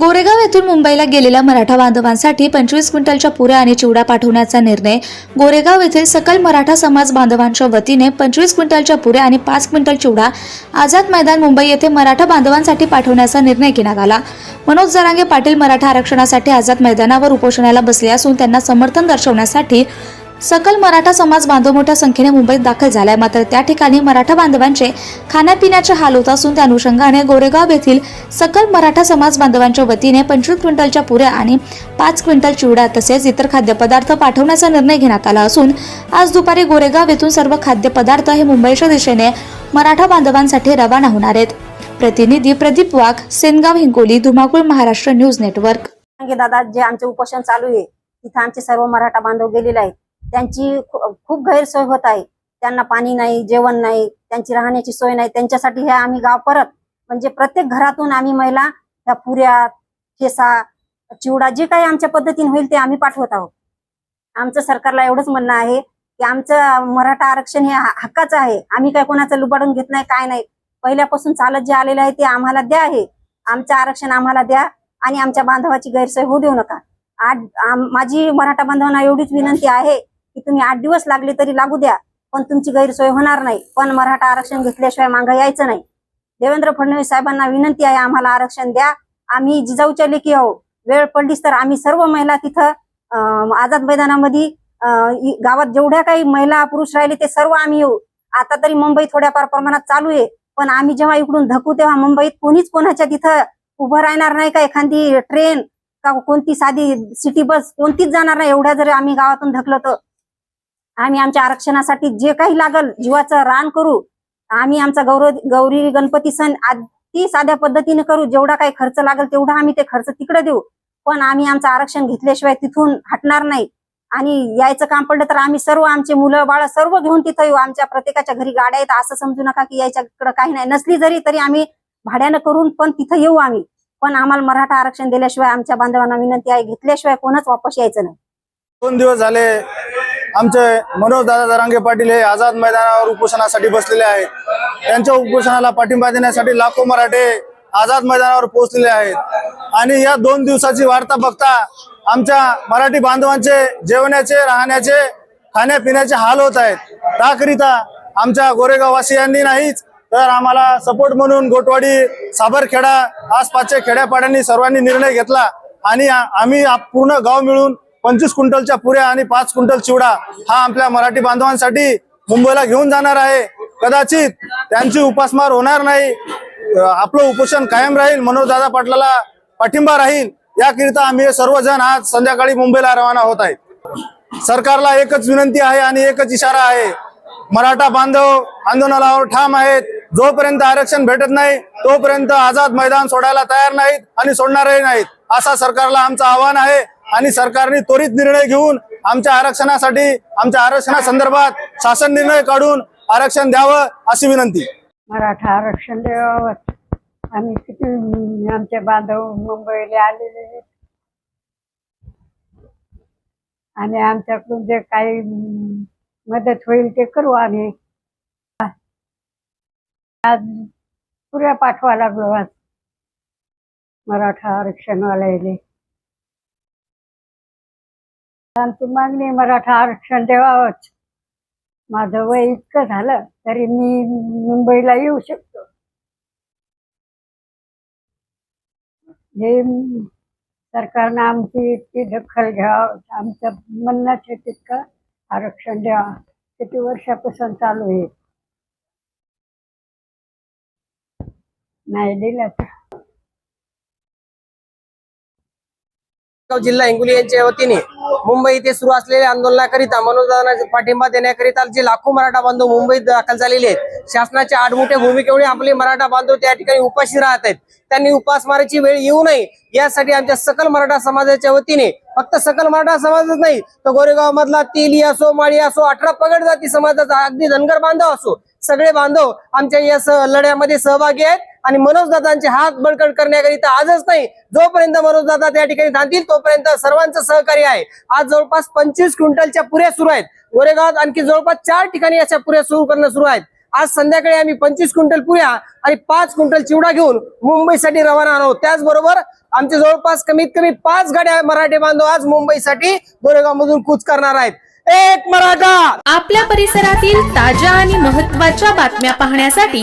गोरेगाव येथून मुंबईला गेलेल्या मराठा बांधवांसाठी पंचवीस क्विंटलच्या पुऱ्या आणि चिवडा पाठवण्याचा निर्णय गोरेगाव येथील सकल मराठा समाज बांधवांच्या वतीने पंचवीस क्विंटलच्या पुऱ्या आणि पाच क्विंटल चिवडा आझाद मैदान मुंबई येथे मराठा बांधवांसाठी पाठवण्याचा निर्णय घेण्यात आला. मनोज जरांगे पाटील मराठा आरक्षणासाठी आझाद मैदानावर उपोषणाला बसले असून त्यांना समर्थन दर्शवण्यासाठी सकल मराठा समाज बांधव मोठ्या संख्येने मुंबईत दाखल झालाय. मात्र त्या ठिकाणी मराठा बांधवांचे खाण्यापिण्याचे हाल होत असून त्या अनुषंगाने गोरेगाव येथील सकल मराठा समाज बांधवांच्या वतीने पंचवीस क्विंटलच्या पुऱ्या आणि पाच क्विंटल चिवडा तसेच इतर खाद्यपदार्थ पाठवण्याचा निर्णय घेण्यात आला असून आज दुपारी गोरेगाव येथून सर्व खाद्यपदार्थ हे मुंबईच्या दिशेने मराठा बांधवांसाठी रवाना होणार आहेत. प्रतिनिधी प्रदीप वाघ सेनगाव हिंगोली धुमाकूळ महाराष्ट्र न्यूज नेटवर्क. दादा जे आमचे उपोषण चालू आहे तिथं आमचे सर्व मराठा बांधव गेलेले आहेत. त्यांची खूप गैरसोय होत आहे. त्यांना पाणी नाही जेवण नाही त्यांची राहण्याची सोय नाही. त्यांच्यासाठी हे आम्ही गाव परत म्हणजे प्रत्येक घरातून आम्ही महिला त्या पुऱ्या ठेसा चिवडा जे काही आमच्या पद्धतीने होईल ते आम्ही पाठवत आहोत. आमचं सरकारला एवढंच म्हणणं आहे की आमचं मराठा आरक्षण हे हक्काचं आहे. आम्ही काय कोणाचं लुबाडून घेत नाही काय नाही. पहिल्यापासून चालत जे आलेलं आहे ते आम्हाला द्या आहे आमचं आरक्षण आम्हाला द्या आणि आमच्या बांधवाची गैरसोय होऊ देऊ नका. आज माझी मराठा बांधवांना एवढीच विनंती आहे की तुम्ही आठ दिवस लागले तरी लागू द्या पण तुमची गैरसोय होणार नाही. पण मराठा आरक्षण घेतल्याशिवाय मागं यायचं नाही. देवेंद्र फडणवीस साहेबांना विनंती आहे आम्हाला आरक्षण द्या. आम्ही जिजाऊच्या लेखी आहो वेळ पडलीच तर आम्ही सर्व महिला तिथं आझाद मैदानामध्ये गावात जेवढ्या काही महिला पुरुष राहिले ते सर्व आम्ही येऊ. आता तरी मुंबई थोड्याफार प्रमाणात चालू आहे पण आम्ही जेव्हा इकडून धकू तेव्हा मुंबईत कोणीच कोणाच्या तिथं उभं राहणार नाही का? एखादी ट्रेन का कोणती साधी सिटी बस कोणतीच जाणार नाही एवढ्या जर आम्ही गावातून धकलो तर. आम्ही आमच्या आरक्षणासाठी जे काही लागल जीवाचं रान करू आम्ही आमचा गौरव गौरी गणपती सण ती साध्या पद्धतीने करू जेवढा काही खर्च लागेल तेवढा आम्ही ते खर्च तिकडे देऊ. पण आम्ही आमचं आरक्षण घेतल्याशिवाय तिथून हटणार नाही. आणि यायचं काम पडलं तर आम्ही सर्व आमचे मुलं बाळ सर्व घेऊन तिथं येऊ. आमच्या प्रत्येकाच्या घरी गाड्या आहेत असं समजू नका की यायच्याकडे काही नाही. नसली जरी तरी आम्ही भाड्यानं करून पण तिथं येऊ आम्ही. पण आम्हाला मराठा आरक्षण दिल्याशिवाय आमच्या बांधवांना विनंती आहे घेतल्याशिवाय कोणच वापस यायचं नाही. दोन दिवस झाले आमचे मनोज दादा दरांगे पाटील हे आझाद मैदानावर उपोषणासाठी बसलेले आहेत. त्यांच्या उपोषणाला पाठिंबा देण्यासाठी लाखो मराठे आझाद मैदानावर पोहोचलेले आहेत. आणि या दोन दिवसाची वार्ता बघता आमच्या मराठी बांधवांचे जेवण्याचे राहण्याचे खाण्यापिण्याचे हाल होत आहेत. त्याकरिता आमच्या गोरेगाव वासियांनी नाहीच तर आम्हाला सपोर्ट म्हणून गोटवाडी साबरखेडा आसपासच्या खेड्यापाड्यांनी सर्वांनी निर्णय घेतला. आणि आम्ही आप- पूर्ण गाव मिळून पंचवीस क्विंटलच्या पुऱ्या आणि पाच क्विंटल चिवडा हा आपल्या मराठी बांधवांसाठी मुंबईला घेऊन जाणार आहे. कदाचित त्यांची उपासमार होणार नाही. आपलं उपोषण कायम राहील. मनोजदादा पाटलाला पाठिंबा राहील. याकरिता आम्ही सर्वजण आज संध्याकाळी मुंबईला रवाना होत आहेत. सरकारला एकच विनंती आहे आणि एकच इशारा आहे. मराठा बांधव आंदोलनावर ठाम आहेत. जोपर्यंत आरक्षण भेटत नाही तोपर्यंत आझाद मैदान सोडायला तयार नाहीत आणि सोडणारही नाहीत. असा सरकारला आमचं आव्हान आहे. आणि सरकारने त्वरित निर्णय घेऊन आमच्या आरक्षणासाठी आमच्या आरक्षणासंदर्भात शासन निर्णय काढून आरक्षण द्यावं अशी विनंती. मराठा आरक्षण द्यावं. आम्ही किती आमचे बांधव मुंबईला आलेले आहेत. आणि आमच्याकडून जे काही मदत होईल ते करू आम्ही. आज पुऱ्या पाठवा लागलो आज. मराठा आरक्षणवाल्याले. आमची मागणी मराठा आरक्षण द्यावंच माझं वय इतकं झालं तरी मी मुंबईला येऊ शकतो. हे सरकारनं आमची इतकी दखल घ्यावं आमचं म्हणणंच आहे तितकं आरक्षण द्यावा किती वर्षापासून चालू आहे? नाही दिलं जिल्हा हिंगोली यांच्या वतीने मुंबई येथे सुरू असलेल्या आंदोलनाकरिता मनोदानाचा पाठिंबा देण्याकरिता जे लाखो मराठा बांधव मुंबईत दाखल झालेले आहेत शासनाच्या आडमोठ्या भूमिकेमुळे आपले मराठा बांधव त्या ठिकाणी उपाशी राहत आहेत. त्यांनी उपासमाराची वेळ येऊ नये यासाठी आमच्या सकल मराठा समाजाच्या वतीने फक्त सकल मराठा समाजच नाही तर गोरेगाव मधला तेली असो माळी असो अठरा पगड जाती समाजाचा अगदी धनगर बांधव असो सगळे बांधव आमच्या या लढ्यामध्ये सहभागी आहेत. आणि मनोजदादांचे हात बळकट करण्याकरिता आजच नाही जोपर्यंत मनोजदादा त्या ठिकाणी थांबतील तोपर्यंत सर्वांचं सहकार्य आहे. आज जवळपास पंचवीस क्विंटलच्या पुऱ्या सुरू आहेत. गोरेगावात आणखी जवळपास चार ठिकाणी अशा पुऱ्या सुरू करणं सुरू आहेत. आज संध्याकाळी आम्ही पंचवीस क्विंटल पुऱ्या आणि पाच क्विंटल चिवडा घेऊन मुंबईसाठी रवाना आहोत. त्याचबरोबर आमचे जवळपास कमीत कमी पाच गाड्या मराठी बांधव आज मुंबईसाठी गोरेगाव मधून कूच करणार आहेत. एक मराठा! आपल्या परिसरातील ताज्या आणि महत्त्वाच्या बातम्या पाहण्यासाठी